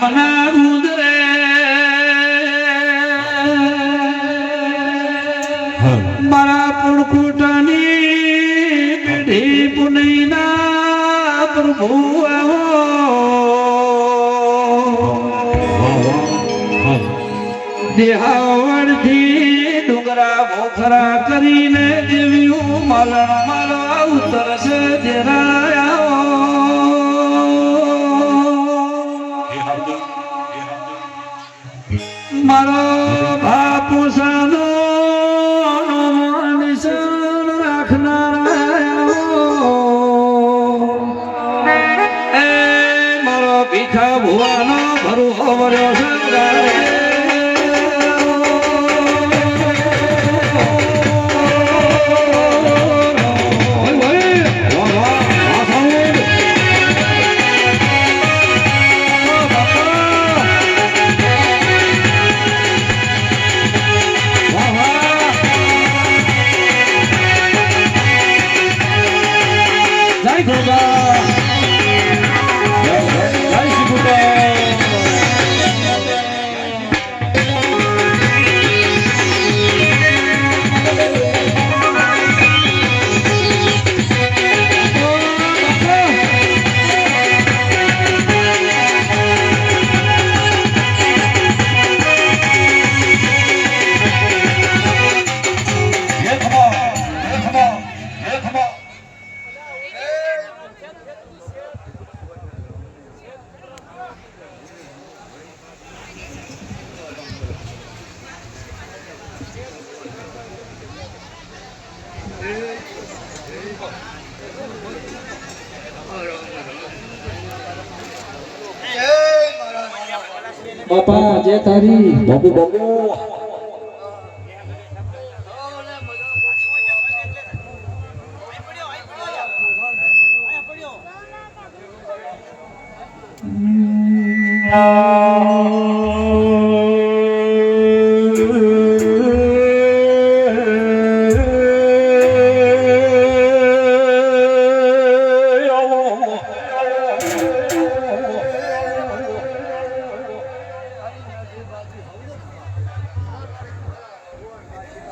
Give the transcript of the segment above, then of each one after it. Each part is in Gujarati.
ધામના ગુંદરે મારા પુણકુટાની પેઢી પુનઈના પ્રભુ આવો. ડુંગરા મોખરા કરીને દેવ્યું માલણ માલવા ઉતરશે દેરાયા મારો બાપુ સાનો બાપા જે તારી. બાપુ બાબુ.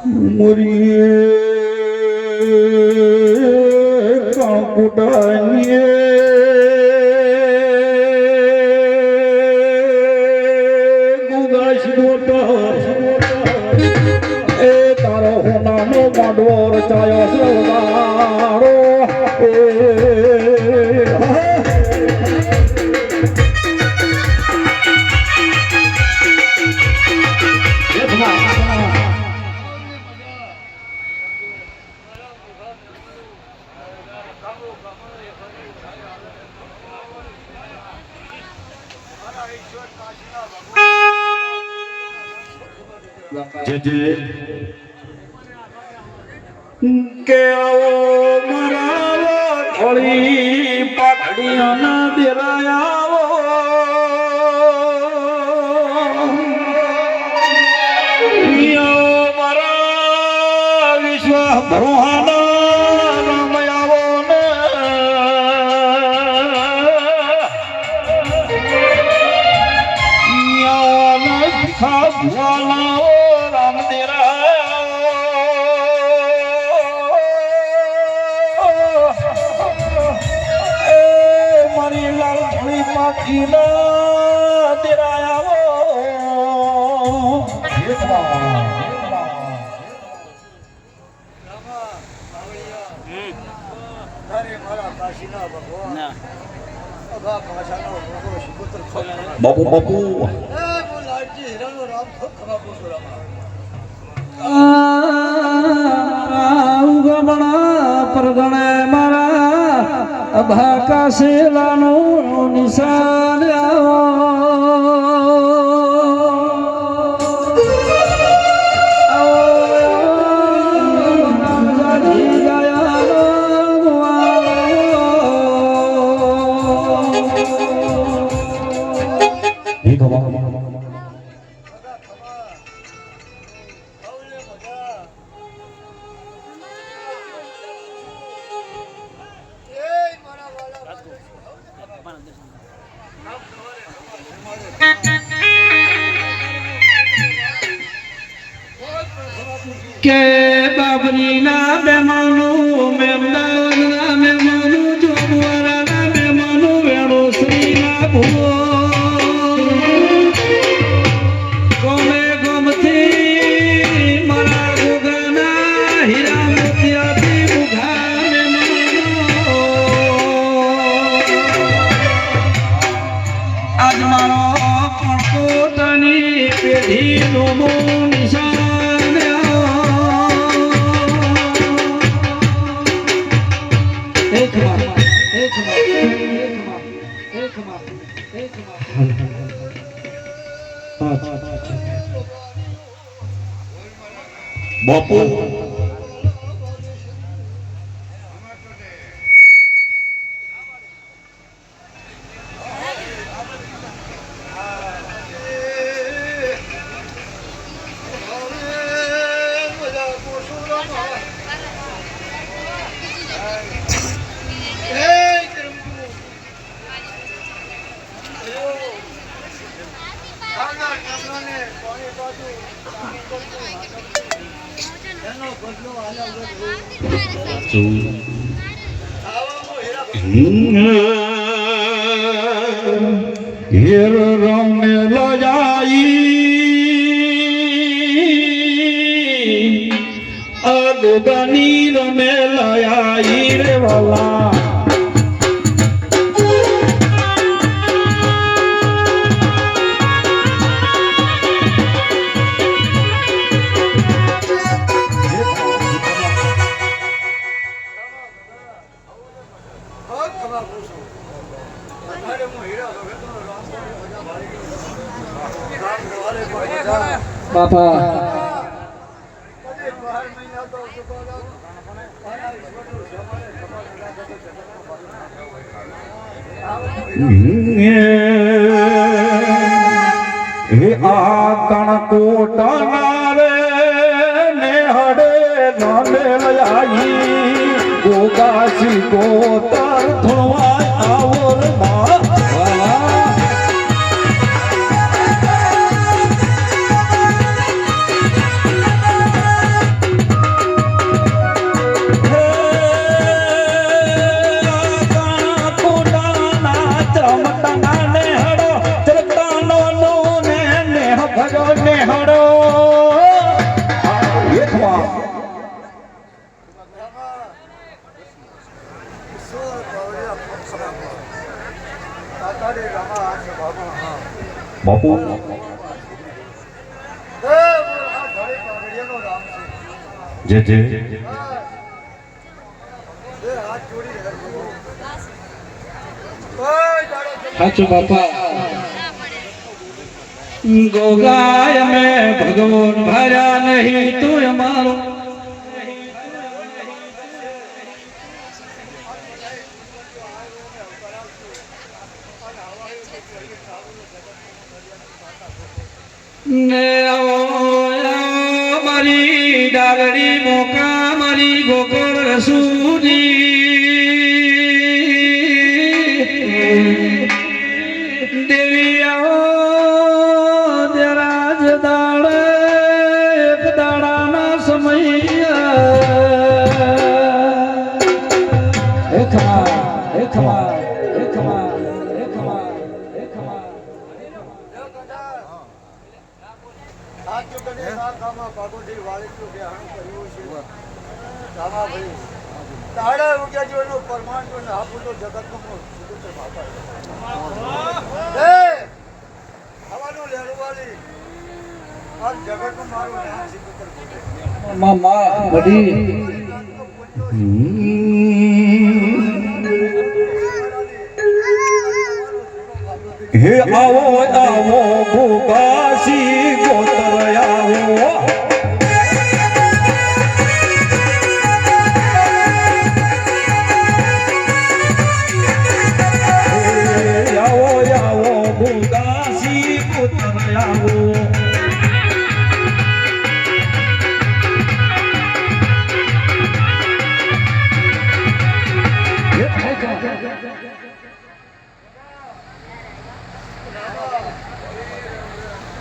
મુરી કાંકુડાઈએ કે આવો મરાવો થોડી પાટડીઓના દેરાયાવો ભરોહાના રામ આવો થોડી માખીના દેરાયા. બાપુ બાપુ. પરગણે મારા અભાકા શેલાનું નિશાન કે બાબરીના બેમાનું બાપુ હેર રમે લજાઈ અગોગાની રમે લયાઈ રે વાલા બાપા. હે આ કણકોટના રે હડે નામે લયાઈ. ગોગાસી ગોતર થોવાય આવો જે જે સાચું બાપા. ગોગાય મે ભગવાન ભર્યા નહીં તું અમારો ને આવો મારી મોકા મારી ગોકળ સૂજી તાળા ઉગ્યા જો એનો પરમાણ જો ને આપું જગતનો સુદૂર બાપા હે હવાનું લેરવાલી આ જગતનું મારું નામ સિકંદર બોલે મામા બડી હે આવો આવો ભૂકાશી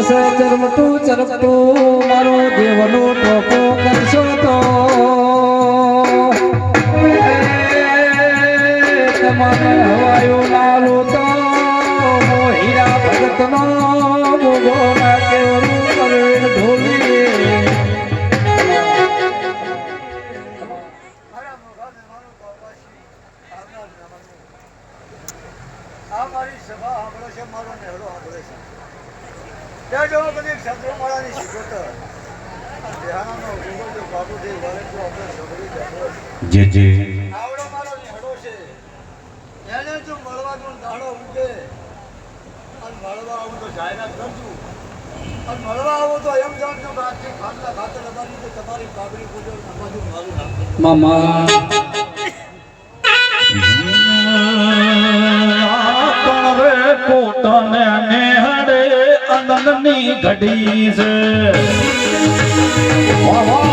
છે ચરમટું ચરમટું મારો દેવનો ટોપો કરશો તો. આ મારી સભા સાંભળે છે, મારો નેહડો સાંભળે છે. ત્યાં જો બધી ક્ષત્રમાળાની શિકોતર. જે જે આવડો મારો નેહડો છે. એને જો મળવા દઉં દાડો ઉગે અને મળવા આવું તો જાહેરાત કરજો અને મળવા આવું તો એમ જાણજો કે આજથી ખાતલા ખાતર તમારી કાબરી પૂજન સમાજનું મારું નામ મામા. ઘડી છે વાહ વાહ